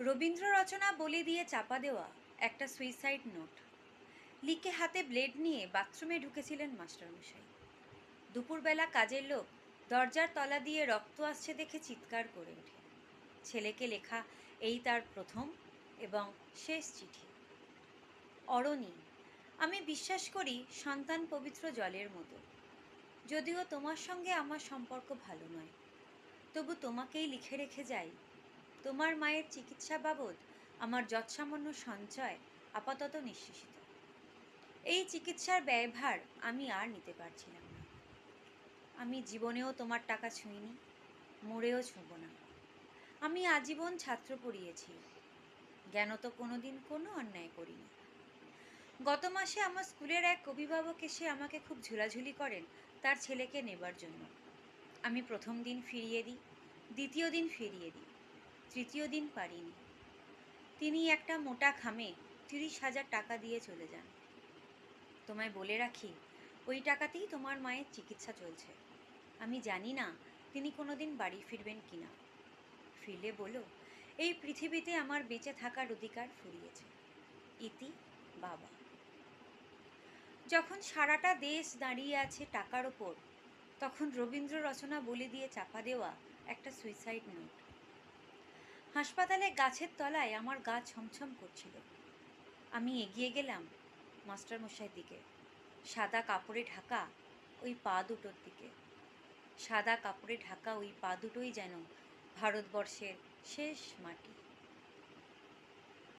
রবীন্দ্র রচনা বলে দিয়ে চাপা দেওয়া একটা সুইসাইড নোট লিখে হাতে ব্লেড নিয়ে বাথরুমে ঢুকেছিলেন মাস্টারমশাই। দুপুরবেলা কাজের লোক দরজার তলা দিয়ে রক্ত আসছে দেখে চিৎকার করে ওঠে। ছেলেকে লেখা এই তার প্রথম এবং শেষ চিঠি। অরণি, আমি বিশ্বাস করি সন্তান পবিত্র জলের মতো। যদিও তোমার সঙ্গে আমার সম্পর্ক ভালো নয়, তবু তোমাকেই লিখে রেখে যাই তোমার মায়ের চিকিৎসা বাবদ আমার যৎসামান্য সঞ্চয় আপাতত নিঃশেষিত এই চিকিৎসার ব্যয়ভার আমি আর নিতে পারছিলাম না। আমি জীবনেও তোমার টাকা ছুঁইনি, মরেও ছুঁব না। আমি আজীবন ছাত্র পড়িয়েছি। জ্ঞানত কোনো দিন কোনো অন্যায় করিনি। গত মাসে আমার স্কুলের এক অভিভাবক এসে আমাকে খুব ঝুলাঝুলি করেন তার ছেলেকে নেবার জন্য। আমি প্রথম দিন ফিরিয়ে দিই, দ্বিতীয় দিন ফিরিয়ে দিই। তৃতীয় দিন পারিনি। তিনি একটা মোটা খামে তিরিশ হাজার টাকা দিয়ে চলে যান। তোমায় বলে রাখি, ওই টাকাতেই তোমার মায়ের চিকিৎসা চলছে। আমি জানি না তিনি কোনোদিন বাড়ি ফিরবেন কিনা। ফিরলে বলো, এই পৃথিবীতে আমার বেঁচে থাকার অধিকার ফুরিয়েছে। ইতি বাবা। যখন সারাটা দেশ দাঁড়িয়ে আছে টাকার ওপর, তখন রবীন্দ্র রচনা বলে দিয়ে চাপা দেওয়া একটা সুইসাইড নোট হাসপাতালে গাছের তলায় আমার গা ছমছম করছিল। আমি এগিয়ে গেলাম মাস্টারমশাই দিকে। সাদা কাপড়ে ঢাকা ওই পা দুটোর দিকে। সাদা কাপড়ে ঢাকা ওই পা দুটোই যেন ভারতবর্ষের শেষ মাটি।